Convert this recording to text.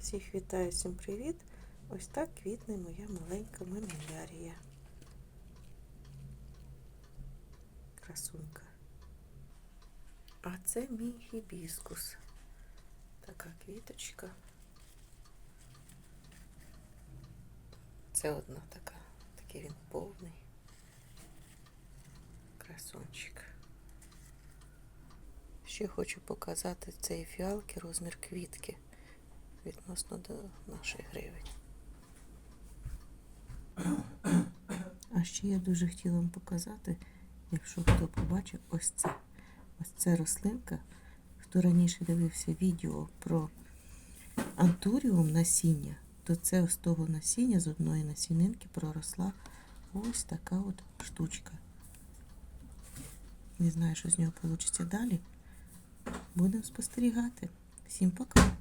Всіх вітаю, всім привіт! Ось так квітне моя маленька мемілярія. Красунька. А це мій гібіскус. Така квіточка. Це одна така, такий він повний. Красунчик. Ще хочу показати цієї фіалки розмір квітки відносно до нашої гривень. А ще я дуже хотіла вам показати, якщо хто побачив, ось це. Ось це рослинка. Хто раніше дивився відео про антуріум насіння, то це з того насіння, з одної насінинки проросла ось така от штучка. Не знаю, що з нього вийде далі. Будемо спостерігати. Всім пока!